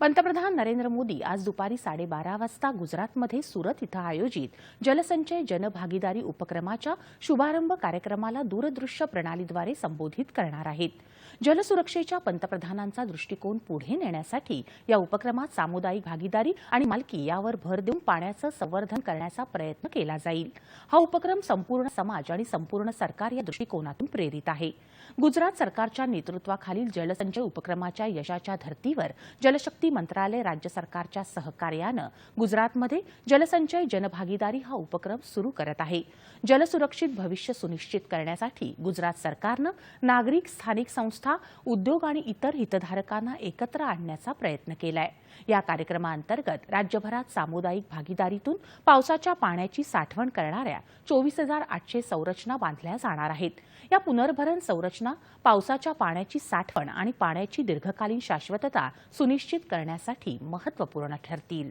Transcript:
पंतप्रधान नरेंद्र मोदी आज दुपारी साडेबारा वाजता गुजरातमध्ये सुरत इथं आयोजित जलसंचय जनभागीदारी उपक्रमाच्या शुभारंभ कार्यक्रमाला दूरदृश्य प्रणालीद्वारे संबोधित करणार आहेत. जलसुरक्षेच्या पंतप्रधानांचा दृष्टिकोन पुढे नेण्यासाठी या उपक्रमात सामुदायिक भागीदारी आणि मालकी यावर भर देऊन पाण्याचं संवर्धन करण्याचा प्रयत्न केला जाईल. हा उपक्रम संपूर्ण समाज आणि संपूर्ण सरकार या दृष्टिकोनातून प्रेरित आहे. गुजरात सरकारच्या नेतृत्वाखालील जलसंचय उपक्रमाच्या यशाच्या धर्तीवर जलशक्ती मंत्रालय राज्य सरकारच्या सहकार्यानं गुजरातमध्ये जलसंचय जनभागीदारी हा उपक्रम सुरू करत आहे. जलसुरक्षित भविष्य सुनिश्चित करण्यासाठी गुजरात सरकारनं नागरिक स्थानिक संस्था उद्योग आणि इतर हितधारकांना एकत्र आणण्याचा प्रयत्न केलाय. या कार्यक्रमाअंतर्गत राज्यभरात सामुदायिक भागीदारीतून पावसाच्या पाण्याची साठवण करणाऱ्या चोवीस हजार आठशे संरचना बांधल्या जाणार आहेत. या पुनर्भरण संरचना पावसाच्या पाण्याची साठवण आणि पाण्याची दीर्घकालीन शाश्वतता सुनिश्चित कर करण्यासाठी महत्त्वपूर्ण ठरतील.